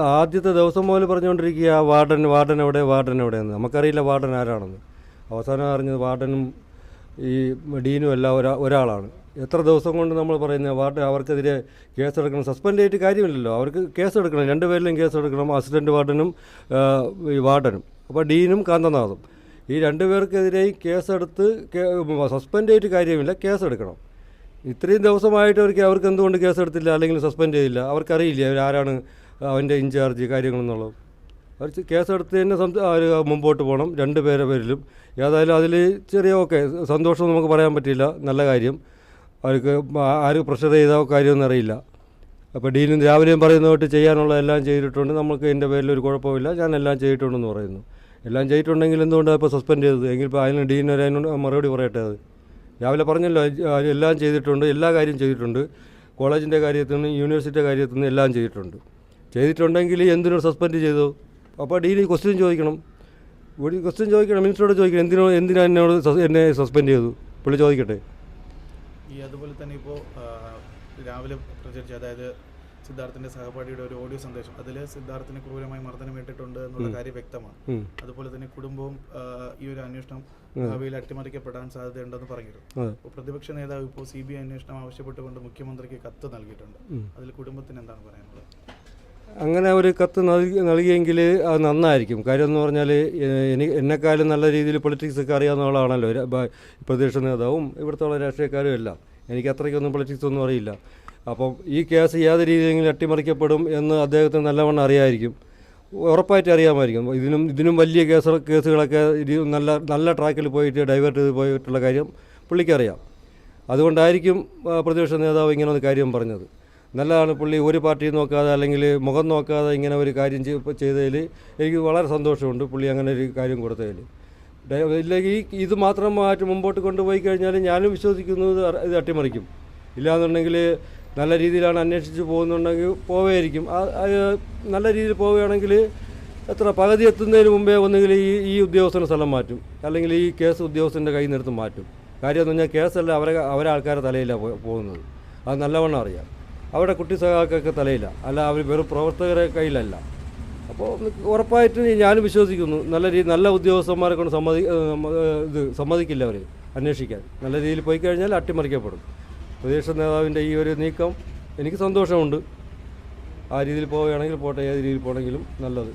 ആദ്യത്തെ ദിവസം മുതൽ പറഞ്ഞുകൊണ്ടിരിക്കുക വാർഡൻ വാർഡൻ എവിടെ വാർഡൻ എവിടെയെന്ന്. നമുക്കറിയില്ല വാർഡൻ ആരാണെന്ന്. അവസാനം അറിഞ്ഞത് വാർഡനും ഈ ഡീനും എല്ലാം ഒരാ ഒരാളാണ്. എത്ര ദിവസം കൊണ്ട് നമ്മൾ പറയുന്നത് വാർഡൻ അവർക്കെതിരെ കേസെടുക്കണം. സസ്പെൻഡ് ചെയ്തിട്ട് കാര്യമില്ലല്ലോ. അവർക്ക് കേസെടുക്കണം. രണ്ടുപേരിലും കേസെടുക്കണം. അസിസ്റ്റന്റ് വാർഡനും ഈ വാർഡനും. അപ്പോൾ ഡീനും കാന്തനാഥും. ഈ രണ്ടുപേർക്കെതിരെയും കേസെടുത്ത് സസ്പെൻഡ് ചെയ്തിട്ട് കാര്യമില്ല. കേസെടുക്കണം. ഇത്രയും ദിവസമായിട്ട് അവർക്ക് അവർക്ക് എന്തുകൊണ്ട് കേസെടുത്തില്ല? അല്ലെങ്കിൽ സസ്പെൻഡ് ചെയ്തില്ല? അവർക്കറിയില്ല അവരാരാണ് അവന്റെ ഇൻചാർജ് കാര്യങ്ങളെന്നുള്ളത്. അവർ കേസെടുത്ത് തന്നെ മുമ്പോട്ട് പോകണം രണ്ട് പേരെ പേരിലും. ഏതായാലും അതിൽ ചെറിയ ഓക്കെ സന്തോഷം നമുക്ക് പറയാൻ പറ്റില്ല നല്ല കാര്യം. അവർക്ക് ആര് പ്രഷർ ചെയ്ത കാര്യമൊന്നും അറിയില്ല. അപ്പോൾ ഡീനും രാവിലെയും പറയുന്ന തൊട്ട് ചെയ്യാനുള്ള എല്ലാം ചെയ്തിട്ടുണ്ട്. നമുക്ക് എന്റെ പേരിൽ ഒരു കുഴപ്പമില്ല ഞാൻ എല്ലാം ചെയ്തിട്ടുണ്ടെന്ന് പറയുന്നു. എല്ലാം ചെയ്തിട്ടുണ്ടെങ്കിൽ എന്തുകൊണ്ടാണ് ഇപ്പോൾ സസ്പെൻഡ് ചെയ്തത്? എങ്കിൽ ഇപ്പോൾ അതിന് ഡീൻ ഒരു അതിനോട് മറുപടി പറയട്ടെ അത്? രാവിലെ പറഞ്ഞല്ലോ എല്ലാം ചെയ്തിട്ടുണ്ട് എല്ലാ കാര്യം ചെയ്തിട്ടുണ്ട്. കോളേജിന്റെ കാര്യത്തിൽ നിന്ന് യൂണിവേഴ്സിറ്റിയുടെ കാര്യത്തിൽ നിന്ന് എല്ലാം ചെയ്തിട്ടുണ്ട്. ചെയ്തിട്ടുണ്ടെങ്കിൽ എന്തിനോ സസ്പെൻഡ് ചെയ്തു? അപ്പോൾ ഡീന് ക്വസ്റ്റ്യൻ ചോദിക്കണം. ഒരു ക്വസ്റ്റ്യൻ ചോദിക്കണം മിനിസ്റ്ററോട് ചോദിക്കണം എന്തിനോ എന്തിനാ എന്നോട് എന്നെ സസ്പെൻഡ് ചെയ്തു? പുള്ളി ചോദിക്കട്ടെ. ഈ അതുപോലെ തന്നെ ഇപ്പോൾ രാവിലെ പ്രചരിച്ച അതായത് സിദ്ധാർത്ഥിന്റെ സഹപാഠിയുടെ ഒരു ഓഡിയോ സന്ദേശം അതിൽ സിദ്ധാർത്ഥിന് ക്രൂരമായി മർദ്ദനം ഏറ്റിട്ടുണ്ട് എന്നുള്ള കാര്യം വ്യക്തമാണ്. അതുപോലെ തന്നെ കുടുംബവും ഈ ഒരു അന്വേഷണം ഭാവിയിൽ അട്ടിമറിക്കപ്പെടാൻ സാധ്യതയുണ്ടെന്ന് പറഞ്ഞിരുന്നു പ്രതിപക്ഷ നേതാവ് ഇപ്പോൾ സി ബി ഐ അന്വേഷണം ആവശ്യപ്പെട്ടുകൊണ്ട് മുഖ്യമന്ത്രിക്ക് കത്ത് നൽകിയിട്ടുണ്ട്. അതിൽ കുടുംബത്തിന് എന്താണ് പറയാനുള്ളത്? അങ്ങനെ ഒരു കത്ത് നൽകി നൽകിയെങ്കിൽ അത് നന്നായിരിക്കും. കാര്യം എന്ന് പറഞ്ഞാൽ എനിക്ക് എന്നെക്കാളും നല്ല രീതിയിൽ പൊളിറ്റിക്സ് ഒക്കെ അറിയാവുന്ന ആളാണല്ലോ പ്രതിപക്ഷ നേതാവും ഇവിടുത്തെ ഉള്ള രാഷ്ട്രീയക്കാരും എല്ലാം. എനിക്ക് അത്രയ്ക്കൊന്നും പൊളിറ്റിക്സ് ഒന്നും അറിയില്ല. അപ്പം ഈ കേസ് ഏത് രീതിയിലെങ്കിലും അട്ടിമറിക്കപ്പെടും എന്ന് അദ്ദേഹത്തിന് നല്ലവണ്ണം അറിയാമായിരിക്കും ഉറപ്പായിട്ട് അറിയാമായിരിക്കും. ഇതിനും ഇതിനും വലിയ കേസ് കേസുകളൊക്കെ നല്ല നല്ല ട്രാക്കിൽ പോയിട്ട് ഡൈവേർട്ട് ചെയ്ത് പോയിട്ടുള്ള കാര്യം പുള്ളിക്കറിയാം അതുകൊണ്ടായിരിക്കും പ്രതിപക്ഷ നേതാവ് ഇങ്ങനെ ഒരു കാര്യം പറഞ്ഞത്. നല്ലതാണ് പുള്ളി ഒരു പാർട്ടി നോക്കാതെ അല്ലെങ്കിൽ മുഖം നോക്കാതെ ഇങ്ങനെ ഒരു കാര്യം ചെയ്- ചെയ്തതിൽ എനിക്ക് വളരെ സന്തോഷമുണ്ട് പുള്ളി അങ്ങനെ ഒരു കാര്യം കൊടുത്തതിൽ ഇല്ലെങ്കിൽ ഇത് മാത്രമായിട്ട് മുമ്പോട്ട് കൊണ്ടുപോയി കഴിഞ്ഞാൽ ഞാനും വിശ്വസിക്കുന്നത് ഇത് അട്ടിമറിക്കും. ഇല്ലാന്നുണ്ടെങ്കിൽ നല്ല രീതിയിലാണ് അന്വേഷിച്ച് പോകുന്നുണ്ടെങ്കിൽ പോവുമായിരിക്കും നല്ല രീതിയിൽ പോവുകയാണെങ്കിൽ എത്ര പകുതി എത്തുന്നതിന് മുമ്പേ ഒന്നുകിൽ ഈ ഈ ഉദ്യോഗസ്ഥന് സ്ഥലം മാറ്റും. അല്ലെങ്കിൽ ഈ കേസ് ഉദ്യോഗസ്ഥന്റെ കയ്യിൽ നിന്നെടുത്ത് മാറ്റും. കാര്യം എന്ന് പറഞ്ഞാൽ കേസല്ല അവരെ അവരെ ആൾക്കാരുടെ തലയിലാണ് പോകുന്നത്. അത് നല്ലവണ്ണം അറിയാം. അവിടെ കുട്ടി സഹാക്കൊക്കെ തലയില്ല. അല്ല അവർ വെറും പ്രവർത്തകരെ കയ്യിലല്ല. അപ്പോൾ ഉറപ്പായിട്ടും ഞാനും വിശ്വസിക്കുന്നു. നല്ല രീതി നല്ല ഉദ്യോഗസ്ഥന്മാരെ കൊണ്ട് സമ്മതി ഇത് സമ്മതിക്കില്ല അവർ അന്വേഷിക്കാൻ. നല്ല രീതിയിൽ പോയി കഴിഞ്ഞാൽ അട്ടിമറിക്കപ്പെടും. പ്രദേശ നേതാവിന്റെ ഈ ഒരു നീക്കം എനിക്ക് സന്തോഷമുണ്ട്. ആ രീതിയിൽ പോവുകയാണെങ്കിൽ പോട്ടെ ഏത് രീതിയിൽ പോകണമെങ്കിലും നല്ലത്.